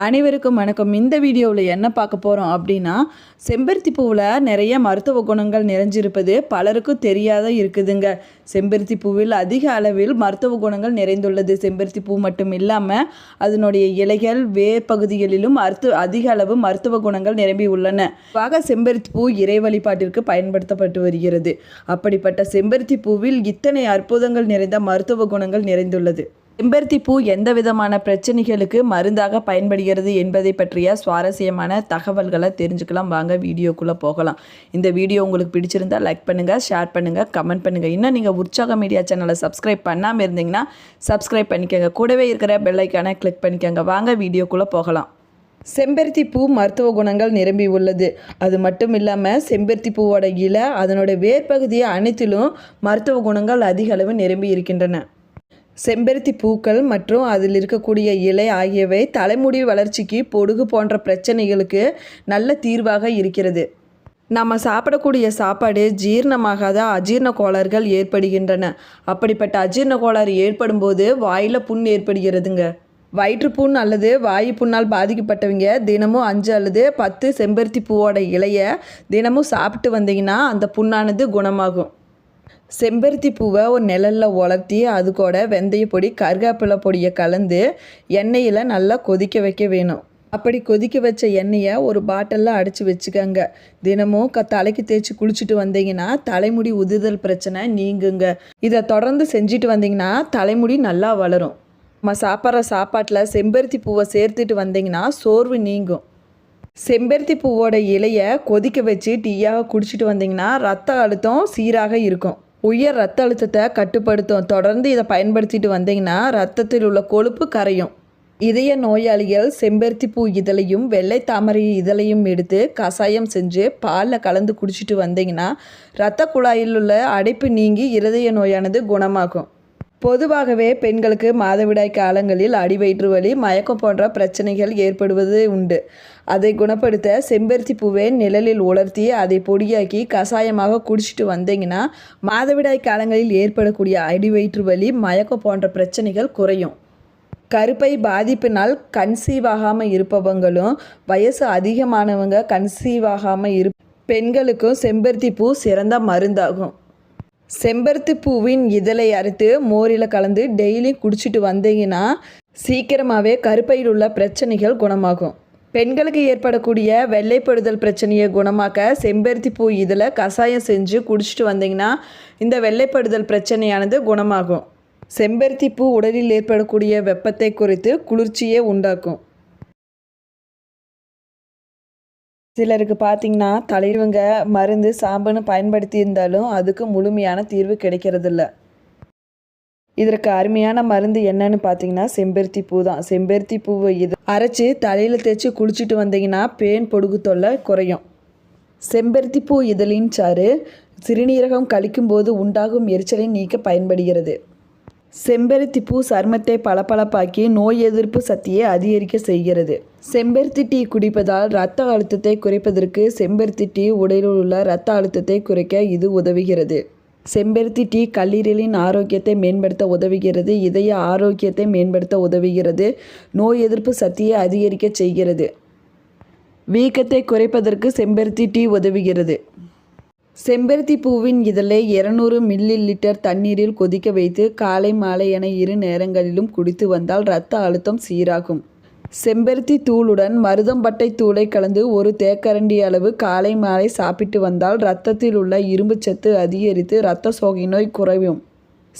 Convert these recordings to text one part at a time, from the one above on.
அனைவருக்கும் வணக்கம். இந்த வீடியோவில் என்ன பார்க்க போகிறோம் அப்படின்னா செம்பருத்தி பூவில் நிறைய மருத்துவ குணங்கள் நிறைஞ்சிருப்பது பலருக்கும் தெரியாத இருக்குதுங்க. செம்பருத்தி பூவில் அதிக அளவில் மருத்துவ குணங்கள் நிறைந்துள்ளது. செம்பருத்தி பூ மட்டும் இல்லாமல் அதனுடைய இலைகள் வேர் பகுதிகளிலும் மருத்துவ அதிக அளவு மருத்துவ குணங்கள் நிரம்பி உள்ளன. ஆக செம்பருத்தி பூ இறை வழிபாட்டிற்கு பயன்படுத்தப்பட்டு வருகிறது. அப்படிப்பட்ட செம்பருத்தி பூவில் இத்தனை அற்புதங்கள் நிறைந்த மருத்துவ குணங்கள் நிறைந்துள்ளது. செம்பருத்தி பூ எந்த விதமான பிரச்சனைகளுக்கு மருந்தாக பயன்படுகிறது என்பதை பற்றிய சுவாரஸ்யமான தகவல்களை தெரிஞ்சுக்கலாம். வாங்க வீடியோக்குள்ளே போகலாம். இந்த வீடியோ உங்களுக்கு பிடிச்சிருந்தா லைக் பண்ணுங்கள் ஷேர் பண்ணுங்கள் கமெண்ட் பண்ணுங்கள் இன்னும் நீங்கள் உற்சாக மீடியா சேனலை சப்ஸ்கிரைப் பண்ணாமல் இருந்தீங்கன்னா சப்ஸ்கிரைப் பண்ணிக்கோங்க. கூடவே இருக்கிற பெல்லைக்கானை கிளிக் பண்ணிக்கோங்க. வாங்க வீடியோக்குள்ளே போகலாம். செம்பருத்தி பூ மருத்துவ குணங்கள் நிரம்பி உள்ளது. அது மட்டும் இல்லாமல் செம்பருத்தி பூவோட இலை அதனோட வேர்பகுதியை அனைத்திலும் மருத்துவ குணங்கள் அதிக அளவு நிரம்பி இருக்கின்றன. செம்பருத்தி பூக்கள் மற்றும் அதில் இருக்கக்கூடிய இலை ஆகியவை தலைமுடி வளர்ச்சிக்கு பொடுகு போன்ற பிரச்சனைகளுக்கு நல்ல தீர்வாக இருக்கிறது. நம்ம சாப்பிடக்கூடிய சாப்பாடு ஜீரணமாகாத அஜீரண கோளாறுகள் ஏற்படுகின்றன. அப்படிப்பட்ட அஜீரண கோளாறு ஏற்படும் போது வாயில் புண் ஏற்படுகிறதுங்க. வயிற்றுப்புண் அல்லது வாயு புண்ணால் பாதிக்கப்பட்டவங்க தினமும் அஞ்சு அல்லது பத்து செம்பருத்தி பூவோட இலையை தினமும் சாப்பிட்டு வந்தீங்கன்னா அந்த புண்ணானது குணமாகும். செம்பருத்தி பூவை ஒரு நிழலில் உலர்த்தி அது கூட வெந்தய பொடி கருவேப்பிலை பொடியை கலந்து எண்ணெயில் நல்லா கொதிக்க வைக்க வேணும். அப்படி கொதிக்க வச்ச எண்ணெயை ஒரு பாட்டிலில் அடைச்சி வச்சுக்கோங்க. தினமும் க தலைக்கு தேய்ச்சி குளிச்சுட்டு வந்தீங்கன்னா தலைமுடி உதிர்தல் பிரச்சனை நீங்குங்க. இதை தொடர்ந்து செஞ்சுட்டு வந்தீங்கன்னா தலைமுடி நல்லா வளரும். நம்ம சாப்பிட்ற சாப்பாட்டில் செம்பருத்தி பூவை சேர்த்துட்டு வந்தீங்கன்னா சோர்வு நீங்கும். செம்பருத்தி பூவோட இலையை கொதிக்க வச்சு டீயாக குடிச்சிட்டு வந்தீங்கன்னா ரத்த அழுத்தம் சீராக இருக்கும். உயர் ரத்த அழுத்தத்தை கட்டுப்படுத்தும். தொடர்ந்து இதை பயன்படுத்திட்டு வந்தீங்கன்னா ரத்தத்தில் உள்ள கொழுப்பு கரையும். இதய நோயாளிகள் செம்பருத்தி பூ இதழையும் வெள்ளை தாமரை இதழையும் எடுத்து கஷாயம் செஞ்சு பாலில் கலந்து குடிச்சிட்டு வந்தீங்கன்னா இரத்த குழாயில் உள்ள அடைப்பு நீங்கி இருதய நோயானது குணமாகும். பொதுவாகவே பெண்களுக்கு மாதவிடாய் காலங்களில் அடிவயிற்று வலி மயக்கம் போன்ற பிரச்சனைகள் ஏற்படுவது உண்டு. அதை குணப்படுத்த செம்பருத்தி பூவை நிழலில் உலர்த்தி அதை பொடியாக்கி கஷாயமாக குடிச்சிட்டு வந்தீங்கன்னா மாதவிடாய் காலங்களில் ஏற்படக்கூடிய அடிவயிற்று வலி மயக்கம் போன்ற பிரச்சனைகள் குறையும். கருப்பை பாதிப்பினால் கன்சீவ் ஆகாமல் இருப்பவங்களும் வயசு அதிகமானவங்க கன்சீவ் ஆகாமல் இரு பெண்களுக்கும் செம்பருத்தி பூ சிறந்த மருந்தாகும். செம்பருத்தி பூவின் இதழை அறுத்து மோரில் கலந்து டெய்லி குடிச்சிட்டு வந்தீங்கன்னா சீக்கிரமாகவே கருப்பையில் உள்ள பிரச்சனைகள் குணமாகும். பெண்களுக்கு ஏற்படக்கூடிய வெள்ளைப்படுதல் பிரச்சனையை குணமாக்க செம்பருத்தி பூ இதில் கஷாயம் செஞ்சு குடிச்சிட்டு வந்தீங்கன்னா இந்த வெள்ளைப்படுதல் பிரச்சனையானது குணமாகும். செம்பருத்தி பூ உடலில் ஏற்படக்கூடிய வெப்பத்தை குறைத்து குளிர்ச்சியை உண்டாக்கும். சிலருக்கு பார்த்தீங்கன்னா தலைவங்க மருந்து சாம்புன்னு பயன்படுத்தி இருந்தாலும் அதுக்கு முழுமையான தீர்வு கிடைக்கிறதில்ல. இதற்கு அருமையான மருந்து என்னன்னு பார்த்தீங்கன்னா செம்பருத்தி பூ தான். செம்பருத்தி பூவை இது அரைச்சி தலையில் தேய்ச்சி குளிச்சுட்டு வந்தீங்கன்னா பேன் பொடுகு தொல்லை குறையும். செம்பருத்தி பூ இதழின் சாறு சிறுநீரகம் கழிக்கும்போது உண்டாகும் எரிச்சலை நீக்க பயன்படுகிறது. செம்பருத்தி பூ சருமத்தை பளபளப்பாக்கி நோய் எதிர்ப்பு சக்தியை அதிகரிக்க செய்கிறது. செம்பருத்தி டீ குடிப்பதால் இரத்த அழுத்தத்தை குறைப்பதற்கு செம்பருத்தி டீ உடலில் உள்ள இரத்த அழுத்தத்தை குறைக்க இது உதவுகிறது. செம்பருத்தி டீ கல்லீரலின் ஆரோக்கியத்தை மேம்படுத்த உதவுகிறது இதய ஆரோக்கியத்தை மேம்படுத்த உதவுகிறது நோய் எதிர்ப்பு சக்தியை அதிகரிக்க செய்கிறது. வீக்கத்தை குறைப்பதற்கு செம்பருத்தி டீ உதவுகிறது. செம்பருத்தி பூவின் இதழை இருநூறு மில்லி லிட்டர் தண்ணீரில் கொதிக்க வைத்து காலை மாலை என இரு நேரங்களிலும் குடித்து வந்தால் இரத்த அழுத்தம் சீராகும். செம்பருத்தி தூளுடன் மருதம்பட்டை தூளை கலந்து ஒரு தேக்கரண்டி அளவு காலை மாலை சாப்பிட்டு வந்தால் இரத்தத்தில் உள்ள இரும்புச்சத்து அதிகரித்து இரத்த சோகை நோய் குறையும்.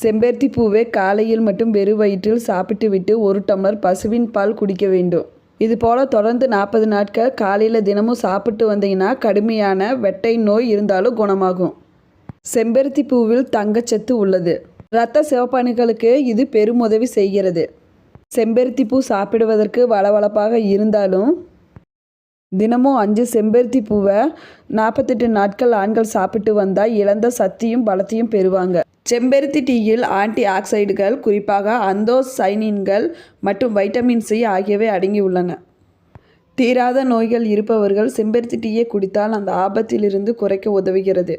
செம்பருத்தி பூவை காலையில் மட்டும் வெறு வயிற்றில் சாப்பிட்டுவிட்டு ஒரு டம்ளர் பசுவின் பால் குடிக்க வேண்டும். இது போல் தொடர்ந்து நாற்பது நாட்கள் காலையில் தினமும் சாப்பிட்டு வந்தீங்கன்னா கடுமையான வெட்டை நோய் இருந்தாலும் குணமாகும். செம்பருத்தி பூவில் தங்கச்சத்து உள்ளது. இரத்த சிவப்பணுக்களுக்கு இது பெருமுதவி செய்கிறது. செம்பருத்தி பூ சாப்பிடுவதற்கு வளவளப்பாக இருந்தாலும் தினமும் அஞ்சு செம்பருத்தி பூவை நாற்பத்தெட்டு நாட்கள் ஆண்கள் சாப்பிட்டு வந்தால் இழந்த சக்தியும் பலத்தையும் பெறுவாங்க. செம்பருத்தி டீயில் ஆன்டி ஆக்சைடுகள் குறிப்பாக அந்தோசைனின்கள் மற்றும் வைட்டமின் சி ஆகியவை அடங்கியுள்ளன. தீராத நோய்கள் இருப்பவர்கள் செம்பருத்தி டீயை குடித்தால் அந்த ஆபத்திலிருந்து குறைக்க உதவுகிறது.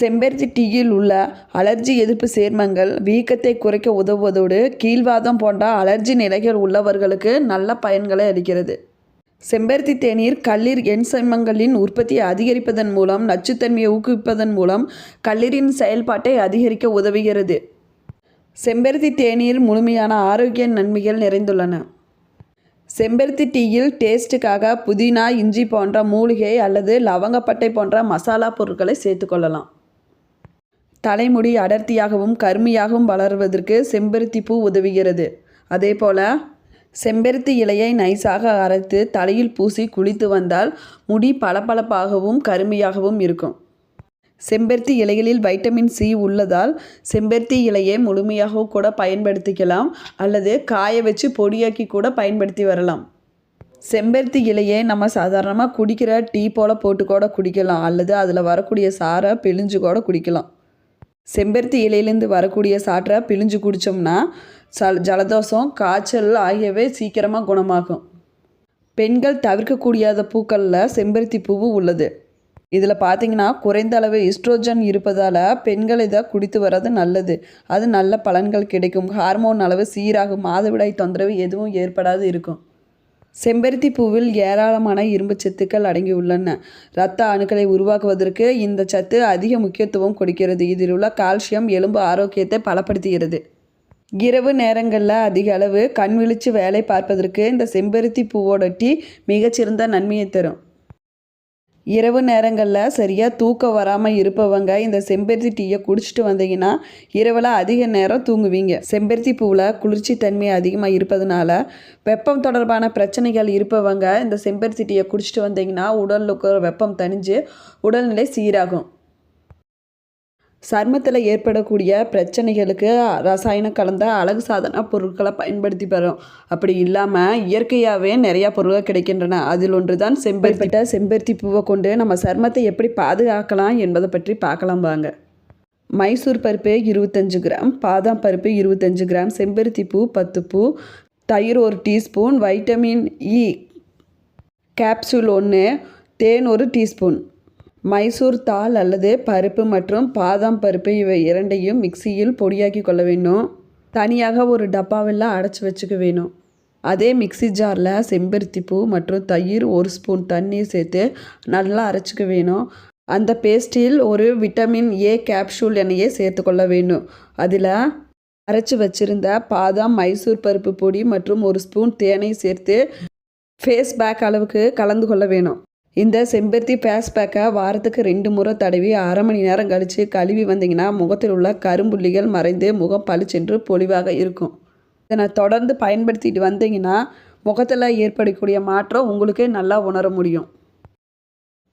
செம்பருத்தி டீயில் உள்ள அலர்ஜி எதிர்ப்பு சேர்மங்கள் வீக்கத்தை குறைக்க உதவுவதோடு கீழ்வாதம் போன்ற அலர்ஜி நிலைகள் உள்ளவர்களுக்கு நல்ல பயன்களை அளிக்கிறது. செம்பருத்தி தேநீர் கல்லீர் என்சைமங்களின் உற்பத்தியை அதிகரிப்பதன் மூலம் நச்சுத்தன்மையை ஊக்குவிப்பதன் மூலம் கல்லீரின் செயல்பாட்டை அதிகரிக்க உதவுகிறது. செம்பருத்தி தேநீர் முழுமையான ஆரோக்கிய நன்மைகள் நிறைந்துள்ளன. செம்பருத்தி டீயில் டேஸ்ட்டுக்காக புதினா இஞ்சி போன்ற மூலிகை அல்லது லவங்கப்பட்டை போன்ற மசாலா பொருட்களை சேர்த்துக்கொள்ளலாம் தலைமுடி அடர்த்தியாகவும் கருமையாகவும் வளர்வதற்கு செம்பருத்தி பூ உதவுகிறது. அதே போல் செம்பருத்தி இலையை நைஸாக அரைத்து தலையில் பூசி குளித்து வந்தால் முடி பளபளப்பாகவும் கருமையாகவும் இருக்கும். செம்பருத்தி இலைகளில் வைட்டமின் சி உள்ளதால் செம்பருத்தி இலையை முழுமையாக கூட பயன்படுத்திக்கலாம் அல்லது காய வச்சு பொடியாக்கி கூட பயன்படுத்தி வரலாம். செம்பருத்தி இலையை நம்ம சாதாரணமாக குடிக்கிற டீ போல் போட்டு கூட குடிக்கலாம் அல்லது அதில் வரக்கூடிய சாரை பிழிஞ்சு கூட குடிக்கலாம். செம்பருத்தி இலையிலேருந்து வரக்கூடிய சாற்றை பிழிஞ்சு குடித்தோம்னா சல் ஜலதோஷம் காய்ச்சல் ஆகியவை சீக்கிரமாக குணமாகும். பெண்கள் தவிர்க்கக்கூடியாத பூக்களில் செம்பருத்தி பூவு உள்ளது. இதில் பார்த்தீங்கன்னா குறைந்த அளவு இஸ்ட்ரோஜன் இருப்பதால் பெண்கள் இதை குடித்து வர்றது நல்லது. அது நல்ல பலன்கள் கிடைக்கும். ஹார்மோன் அளவு சீராகும். மாதவிடாய் தொந்தரவு எதுவும் ஏற்படாது இருக்கும். செம்பருத்தி பூவில் ஏராளமான இரும்பு சத்துக்கள் அடங்கியுள்ளன இரத்த அணுக்களை உருவாக்குவதற்கு இந்த சத்து அதிக முக்கியத்துவம் கொடுக்கிறது. இதில் உள்ள கால்சியம் எலும்பு ஆரோக்கியத்தை பலப்படுத்துகிறது. இரவு நேரங்களில் அதிக அளவு கண் விழிச்சு வேலை பார்ப்பதற்கு இந்த செம்பருத்தி பூவோட டீ மிகச்சிறந்த நன்மையை தரும். இரவு நேரங்களில் சரியாக தூக்கம் வராமல் இருப்பவங்க இந்த செம்பருத்தி டீயை குடிச்சிட்டு வந்தீங்கன்னா இரவில் அதிக நேரம் தூங்குவீங்க. செம்பருத்தி பூவில் குளிர்ச்சி தன்மை அதிகமாக இருப்பதனால வெப்பம் தொடர்பான பிரச்சனைகள் இருப்பவங்க இந்த செம்பருத்தி டீயை குடிச்சிட்டு வந்தீங்கன்னா உடலில் இருக்கிற வெப்பம் தணிஞ்சு உடல்நிலை சீராகும். சர்மத்தில் ஏற்படக்கூடிய பிரச்சனைகளுக்கு ரசாயனம் கலந்த அழகு சாதன பொருட்களை பயன்படுத்தி வரோம் அப்படி இல்லாமல் இயற்கையாகவே நிறையா பொருட்கள் கிடைக்கின்றன. அதில் ஒன்று தான் செம்பருத்திட்ட செம்பருத்தி பூவை கொண்டு நம்ம சர்மத்தை எப்படி பாதுகாக்கலாம் என்பதை பற்றி பார்க்கலாம் வாங்க. மைசூர் பருப்பு இருபத்தஞ்சு கிராம் பாதாம் பருப்பு இருபத்தஞ்சு கிராம் செம்பருத்தி பூ பத்து பூ தயிர் ஒரு டீஸ்பூன் வைட்டமின் இ கேப்சூல் ஒன்று தேன் ஒரு டீஸ்பூன். மைசூர் தால் அல்லது பருப்பு மற்றும் பாதாம் பருப்பு இவை இரண்டையும் மிக்சியில் பொடியாக்கி கொள்ள வேணும் தனியாக ஒரு டப்பாவில் அடைச்சி வச்சுக்க வேணும். அதே மிக்சி ஜாரில் செம்பருத்தி பூ மற்றும் தயிர் ஒரு ஸ்பூன் தண்ணீர் சேர்த்து நல்லா அரைச்சிக்க வேணும். அந்த பேஸ்டில் ஒரு விட்டமின் ஏ கேப்சூல் எண்ணெயை சேர்த்துக்கொள்ள வேணும் அதில் அரைச்சி வச்சிருந்த பாதாம் மைசூர் பருப்பு பொடி மற்றும் ஒரு ஸ்பூன் தேனை சேர்த்து ஃபேஸ் பேக் அளவுக்கு கலந்து கொள்ள வேணும். இந்த செம்பருத்தி ஃபேஸ் பேக்கை வாரத்துக்கு ரெண்டு முறை தடவி அரை மணி நேரம் கழித்து கழுவி வந்தீங்கன்னா முகத்தில் உள்ள கரும்புள்ளிகள் மறைந்து முகம் பளிச்சென்று பொலிவாக இருக்கும். இதை நான் தொடர்ந்து பயன்படுத்திட்டு வந்தீங்கன்னா முகத்தில் ஏற்படக்கூடிய மாற்றம் உங்களுக்கே நல்லா உணர முடியும்.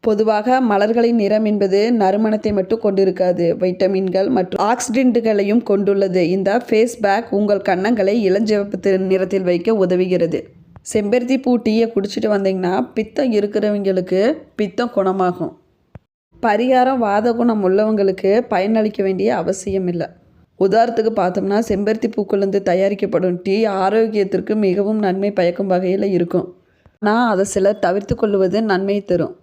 பொதுவாக மலர்களின் நிறம் என்பது நறுமணத்தை மட்டும் கொண்டிருக்காது. வைட்டமின்கள் மற்றும் ஆக்சிடென்ட்டுகளையும் கொண்டுள்ளது. இந்த ஃபேஸ் பேக் உங்கள் கன்னங்களை இளஞ்சிவப்பு நிறத்தில் வைக்க உதவுகிறது. செம்பருத்தி பூ டீயை குடிச்சிட்டு வந்தீங்கன்னா பித்தம் இருக்கிறவங்களுக்கு பித்தம் குணமாகும். பரிகாரம் வாத குணம் உள்ளவங்களுக்கு பயனளிக்க வேண்டிய அவசியம் இல்லை உதாரணத்துக்கு பார்த்தோம்னா செம்பருத்தி பூக்களிலிருந்து தயாரிக்கப்படும் டீ ஆரோக்கியத்திற்கு மிகவும் நன்மை பயக்கும் வகையில் இருக்கும். ஆனால் அதை சிலர் தவிர்த்து கொள்வது நன்மை தரும்.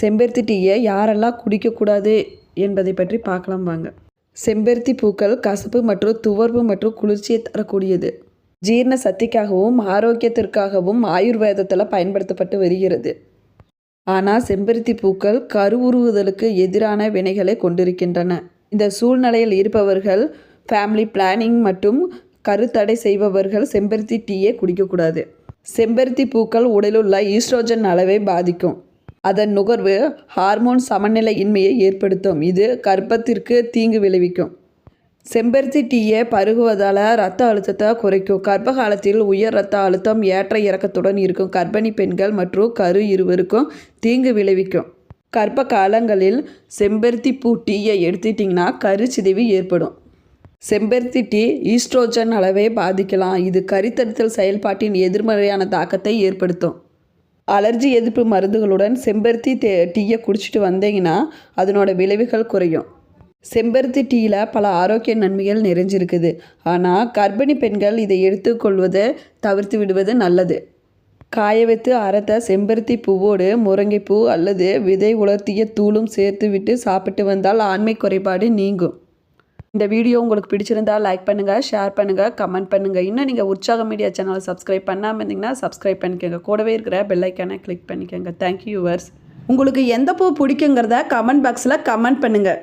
செம்பருத்தி டீயை யாரெல்லாம் குடிக்கக்கூடாது என்பதை பற்றி பார்க்கலாம் வாங்க. செம்பருத்தி பூக்கள் கசப்பு மற்றும் துவர்வு மற்றும் குளிர்ச்சியை தரக்கூடியது. ஜீரண சக்திக்காகவும் ஆரோக்கியத்திற்காகவும் ஆயுர்வேதத்தில் பயன்படுத்தப்பட்டு வருகிறது. ஆனால் செம்பருத்தி பூக்கள் கருவுருவுதலுக்கு எதிரான வினைகளை கொண்டிருக்கின்றன. இந்த சூழ்நிலையில் இருப்பவர்கள் ஃபேமிலி பிளானிங் மற்றும் கருத்தடை செய்பவர்கள் செம்பருத்தி டீயை குடிக்கக்கூடாது. செம்பருத்தி பூக்கள் உடலுள்ள ஈஸ்ட்ரோஜன் அளவை பாதிக்கும். அதன் நுகர்வு ஹார்மோன் சமநிலையின்மையை ஏற்படுத்தும். இது கர்ப்பத்திற்கு தீங்கு விளைவிக்கும். செம்பருத்தி டீயை பருகுவதால் ரத்த அழுத்தத்தை குறைக்கும். கர்ப்ப காலத்தில் உயர் ரத்த அழுத்தம் ஏற்ற இறக்கத்துடன் இருக்கும். கர்ப்பிணி பெண்கள் மற்றும் கரு இருவருக்கும் தீங்கு விளைவிக்கும். கர்ப்ப காலங்களில் செம்பருத்தி பூ டீயை எடுத்துட்டிங்கன்னா கரு சிதைவு ஏற்படும். செம்பருத்தி டீ ஈஸ்ட்ரோஜன் அளவை பாதிக்கலாம். இது கரித்தடுத்தல் செயல்பாட்டின் எதிர்மறையான தாக்கத்தை ஏற்படுத்தும். அலர்ஜி எதிர்ப்பு மருந்துகளுடன் செம்பருத்தி தே டீயை குடிச்சிட்டு வந்தீங்கன்னா அதனோட விளைவுகள் குறையும். செம்பருத்தி டீயில் பல ஆரோக்கிய நன்மைகள் நிறைஞ்சிருக்குது. ஆனால் கர்ப்பிணி பெண்கள் இதை எடுத்துக்கொள்வதை தவிர்த்து விடுவது நல்லது. காய வைத்து அரைத்த செம்பருத்தி பூவோடு முருங்கைப்பூ அல்லது விதை உலர்த்திய தூளும் சேர்த்து விட்டு சாப்பிட்டு வந்தால் ஆண்மை குறைபாடு நீங்கும். இந்த வீடியோ உங்களுக்கு பிடிச்சிருந்தா லைக் பண்ணுங்கள் ஷேர் பண்ணுங்கள் கமெண்ட் பண்ணுங்கள் இன்னும் நீங்கள் உற்சாக மீடியா சேனலை சப்ஸ்கிரைப் பண்ணாமல் இருந்தீங்கன்னா சப்ஸ்கிரைப் பண்ணிக்கோங்க. கூடவே இருக்கிற பெல் கிளிக் பண்ணிக்கோங்க. தேங்க்யூ யூவர்ஸ் உங்களுக்கு எந்த பூ பிடிக்குங்கிறத கமெண்ட் பாக்ஸில் கமெண்ட் பண்ணுங்கள்